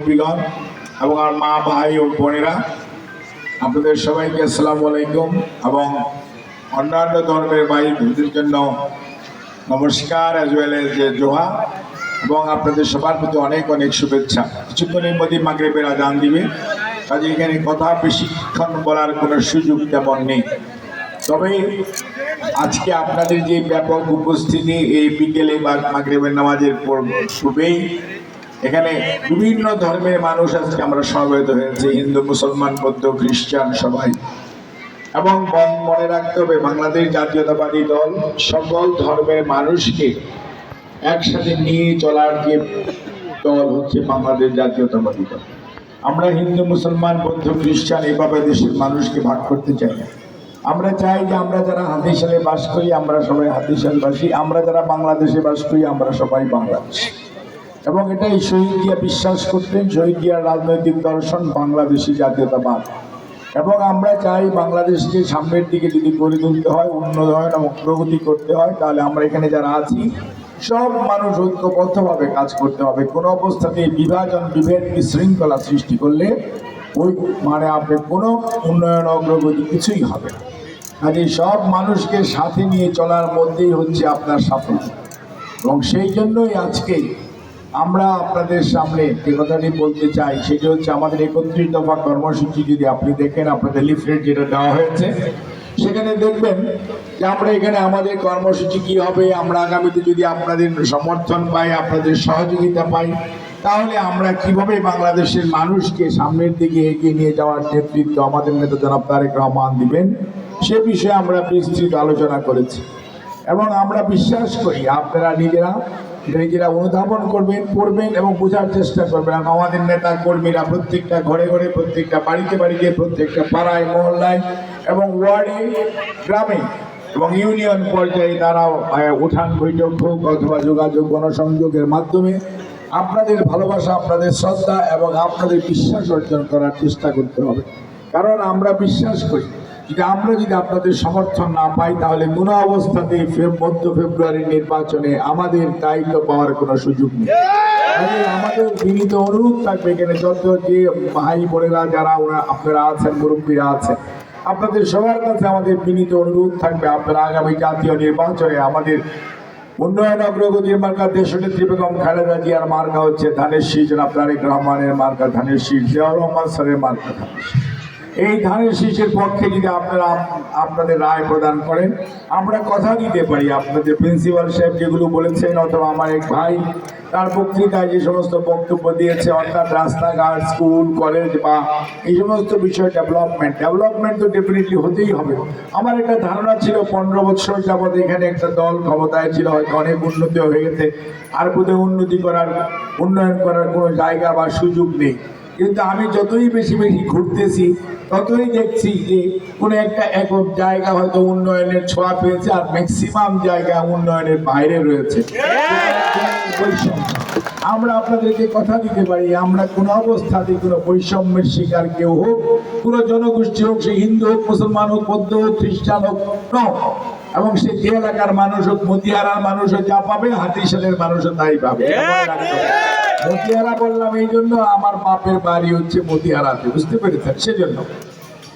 এবং আমার মা, ভাই ও বোনেরা, আপনাদের সবাইকে আসসালামু আলাইকুম এবং অন্যান্য ধর্মের বোনদের জন্য নমস্কার অ্যাজ ওয়েল এজ জোহা এবং আপনাদের সবার প্রতি অনেক অনেক শুভেচ্ছা। কিছুক্ষণের মধ্যে মাগরেবের আজান দিবে। কাজে এখানে কথা বেশিক্ষণ বলার কোনো সুযোগ তেমন নেই। তবে আজকে আপনাদের যে ব্যাপক উপস্থিতি এই বিকেলে বা মাগরেবের নামাজের পর- পূর্বেই এখানে বিভিন্ন ধর্মের মানুষ আজকে আমরা সমবেত হয়েছে, হিন্দু, মুসলমান, বৌদ্ধ, খ্রিস্টান সবাই। এবং মন- রাখতে হবে, বাংলাদেশ জাতীয়তাবাদী দল সকল ধর্মের মানুষকে একসাথে নিয়ে চলার যে দল হচ্ছে বাংলাদেশ জাতীয়তাবাদী দল। আমরা হিন্দু, মুসলমান, বৌদ্ধ, খ্রিস্টান এভাবে দেশের মানুষকে ভাগ করতে চাই না। আমরা চাই যে আমরা যারা হাতিশালে বাস করি, আমরা সবাই হাতিশালবাসী আমরা যারা বাংলাদেশে বাস করি, আমরা সবাই বাংলাদেশ। এবং এটাই শহীদিয়া বিশ্বাস করতেন শহীদিয়ার রাজনৈতিক দর্শন বাংলাদেশি জাতীয়তাবাদ। এবং আমরা চাই বাংলাদেশকে সামনের দিকে যদি গড়ে তুলতে হয়, উন্নয়ন এবং প্রগতি করতে হয়, তাহলে আমরা এখানে যারা আছি, সব মানুষ ঐক্যবদ্ধভাবে কাজ করতে হবে। কোনো অবস্থাতে বিভাজন, বিভেদ, বিশৃঙ্খলা সৃষ্টি করলে ওই মানে আপনি কোনো উন্নয়ন, অগ্রগতি কিছুই হবে কাজে সব মানুষকে সাথে নিয়ে চলার মধ্যেই হচ্ছে আপনার সাফল্য। এবং সেই জন্যই আজকে আমরা আপনাদের সামনে যে কথাটি বলতে চাই, সেটি হচ্ছে আমাদের একত্রিশ দফা কর্মসূচি যদি আপনি দেখেন, আপনাদের লিফলেট যেটা দেওয়া হয়েছে, সেখানে দেখবেন যে আমরা এখানে আমাদের কর্মসূচি কি হবে, আমরা আগামীতে যদি আপনাদের সমর্থন পাই, আপনাদের সহযোগিতা পাই, তাহলে আমরা কীভাবে বাংলাদেশের মানুষকে সামনের দিকে এগিয়ে নিয়ে যাওয়ার নেতৃত্ব আমাদের নেতা জনাব তারেক রহমান দিবেন, সে বিষয়ে আমরা বিস্তৃত আলোচনা করেছি। এবং আমরা বিশ্বাস করি, আপনারা নিজেরা নিজেরা অনুধাবন করবেন, পড়বেন এবং বোঝার চেষ্টা করবেন। এবং আমাদের নেতা কর্মীরা প্রত্যেকটা ঘরে ঘরে, প্রত্যেকটা বাড়িতে বাড়িতে, প্রত্যেকটা পাড়ায়, মহল্লায় এবং ওয়ার্ডে, গ্রামে এবং ইউনিয়ন পর্যায়ে তারাও উঠান বৈঠক হোক অথবা যোগাযোগ, গণসংযোগের মাধ্যমে আপনাদের ভালোবাসা, আপনাদের শ্রদ্ধা এবং আপনাদের বিশ্বাস অর্জন করার চেষ্টা করতে হবে। কারণ আমরা বিশ্বাস করি। যদি আমরা যদি আপনাদের সমর্থন না পাই, তাহলে কোনো অবস্থাতেই মধ্য ফেব্রুয়ারির নির্বাচনে আমাদের দায়িত্ব পাওয়ার কোনো সুযোগ নেই। আমাদের বিনীত অনুরোধ থাকবে এখানে যত যে ভাই বোনেরা, যারা ওরা আপনারা আছেন, মুরব্বীরা আছেন, আপনাদের সবার কাছে আমাদের বিনীত অনুরোধ থাকবে। আপনারা আগামী জাতীয় নির্বাচনে আমাদের উন্নয়ন অগ্রগতির মার্কা দেশনেত্রী বেগম খালেদা জিয়ার মার্কা হচ্ছে ধানের শীষ। তারেক রহমানের মার্কা ধানের শীষ, জিয়াউর রহমান স্যারের মার্কা ধানের শীষ। এই ধানের শীষের পক্ষে যদি আপনারা আপনাদের রায় প্রদান করেন, আমরা কথা দিতে পারি। আপনাদের প্রিন্সিপাল সাহেব যেগুলো বলেছেন, অথবা আমার এক ভাই, তার বক্তৃতায় যে সমস্ত বক্তব্য দিয়েছে, অর্থাৎ রাস্তাঘাট, স্কুল, কলেজ বা এই সমস্ত বিষয় ডেভেলপমেন্ট ডেভেলপমেন্ট তো ডেফিনেটলি হতেই হবে। আমার একটা ধারণা ছিল, পনেরো বছর যাবৎ এখানে একটা দল ক্ষমতায় ছিল, হয়তো অনেক উন্নতি হয়ে গেছে। আর বোধহয় উন্নতি করার, উন্নয়ন করার কোনো জায়গা বা সুযোগ নেই। কিন্তু আমি যতই বেশি বেশি ঘুরতেছি, ততই দেখছি যে কোনো একটা একক জায়গা হয়তো উন্নয়নের ছোঁয়া পেয়েছে আর ম্যাক্সিমাম জায়গা উন্নয়নের বাইরে রয়েছে। আমরা আপনাদেরকে কথা দিতে পারি, আমরা কোনো অবস্থাতে কোনো বৈষম্যের শিকার কেউ হোক, কোনো জনগোষ্ঠী হোক, সে হিন্দু হোক, মুসলমান হোক, বৌদ্ধ হোক, খ্রিস্টান হোক এবং সে যে এলাকার মানুষ হোক মতিহারার মানুষও যা পাবে হাতিশালের মানুষও তাই পাবে। মতিহারা বললাম, এই জন্য আমার বাপের বাড়ি হচ্ছে মতিহারাতে বুঝতে পেরেছেন? সেজন্য।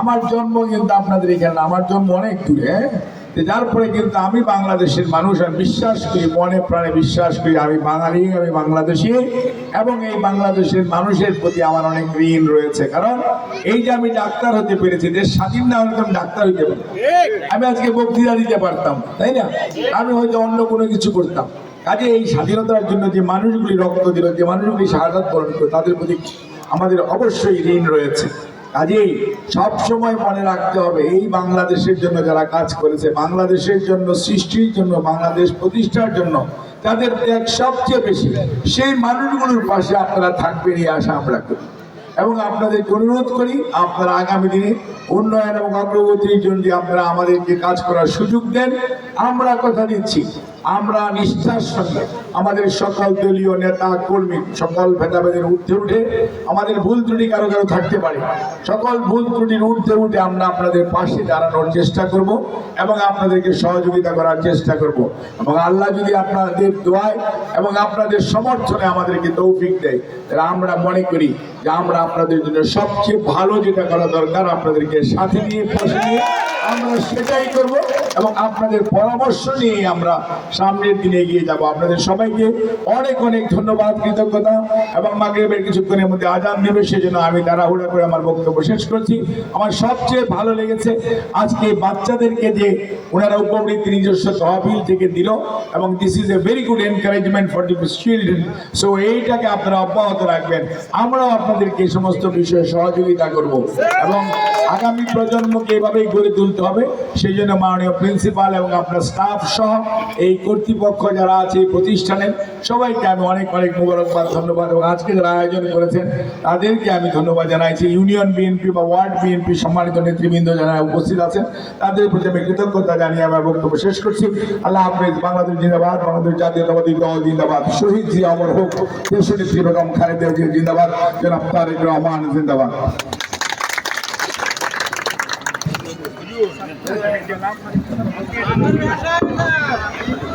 আমার জন্ম কিন্তু আপনাদের এখানে, আমার জন্ম অনেক দূরে হ্যাঁ? যার ফলে কিন্তু আমি বাংলাদেশের মানুষ, আর বিশ্বাস করি, মনে প্রাণে বিশ্বাস করি, আমি বাঙালি, আমি বাংলাদেশি, এবং এই বাংলাদেশের মানুষের প্রতি আমার অনেক ঋণ রয়েছে। কারণ এই যে আমি ডাক্তার হতে পেরেছি, দেশ স্বাধীন না হলে আমি ডাক্তার হতে পারতাম। আমি আজকে বক্তৃতা দিতে পারতাম, তাই না? আমি হয়তো অন্য কোনো কিছু করতাম। কাজে এই স্বাধীনতার জন্য যে মানুষগুলি রক্ত দিল, যে মানুষগুলি শাহাদাত বরণ করে, তাদের প্রতি আমাদের অবশ্যই ঋণ রয়েছে। কাজেই সবসময় মনে রাখতে হবে, এই বাংলাদেশের জন্য যারা কাজ করেছে, বাংলাদেশের জন্য, সৃষ্টির জন্য, বাংলাদেশ প্রতিষ্ঠার জন্য, তাদের ত্যাগ সবচেয়ে বেশি। সেই মানুষগুলোর পাশে আপনারা থাকবেন, এই আশা আমরা করি। এবং আপনাদেরকে অনুরোধ করি, আপনারা আগামী দিনে উন্নয়ন এবং অগ্রগতির জন্য আপনারা আমাদেরকে কাজ করার সুযোগ দেন। আমরা কথা দিচ্ছি। আমরা নিষ্ঠার সঙ্গে আমাদের সকল দলীয় নেতা, কর্মী সকল ভেদাভেদের ঊর্ধ্বে উঠে আমাদের ভুল ত্রুটি কারও কারও থাকতে পারে। সকল ভুল ত্রুটির ঊর্ধ্বে উঠে আমরা আপনাদের পাশে দাঁড়ানোর চেষ্টা করব এবং আপনাদেরকে সহযোগিতা করার চেষ্টা করব। এবং আল্লাহ যদি আপনাদের দোয়ায় এবং আপনাদের সমর্থনে আমাদেরকে তৌফিক দেয়, তাহলে আমরা মনে করি যে আমরা আপনাদের জন্য সবচেয়ে ভালো যেটা করা দরকার আপনাদেরকে সাথে নিয়ে, পাশে নিয়ে আমরা সেটাই করব এবং আপনাদের পরামর্শ নিয়ে আমরা সামনের দিনে এগিয়ে যাব। আপনাদের সবাইকে অনেক অনেক ধন্যবাদ, কৃতজ্ঞতা এবং মাগরিবের কিছুক্ষণের মধ্যে আজান দেবে সেজন্য আমি তাড়াহুড়া করে আমার বক্তব্য শেষ করছি। আমার সবচেয়ে ভালো লেগেছে আজকে বাচ্চাদেরকে যে ওনারা উপবৃত্তি নিজস্ব তহবিল থেকে দিল এবং this is a very good encouragement for the children so এইটাকে আপনারা অব্যাহত রাখবেন। আমরাও আপনাদেরকে এই সমস্ত বিষয়ে সহযোগিতা করব এবং আগামী প্রজন্মকে এভাবেই গড়ে তুলতে হবে। সেই জন্য মাননীয় প্রিন্সিপাল এবং আপনার স্টাফ সহ এই কর্তৃপক্ষ যারা আছে প্রতিষ্ঠানের সবাইকে আমি অনেক অনেক মুবারকবাদ, ধন্যবাদ এবং আজকে যারা আয়োজন করেছেন, তাদেরকে আমি ধন্যবাদ জানাইছি। ইউনিয়ন বিএনপি বা ওয়ার্ড বিএনপি সম্মানিত নেতৃবৃন্দ যারা উপস্থিত আছেন, তাদের প্রতি আমি কৃতজ্ঞতা জানিয়ে আমার বক্তব্য শেষ করছি। আল্লাহ হাফেজ, বাংলাদেশ জিন্দাবাদ, বাংলাদেশ জাতীয়তাবাদী দল জিন্দাবাদ। শহীদ জি অমর হোক দেশনেত্রী বেগম খালেদা জিন্দাবাদ। জনাব তারেক রহমান জিন্দাবাদ। You.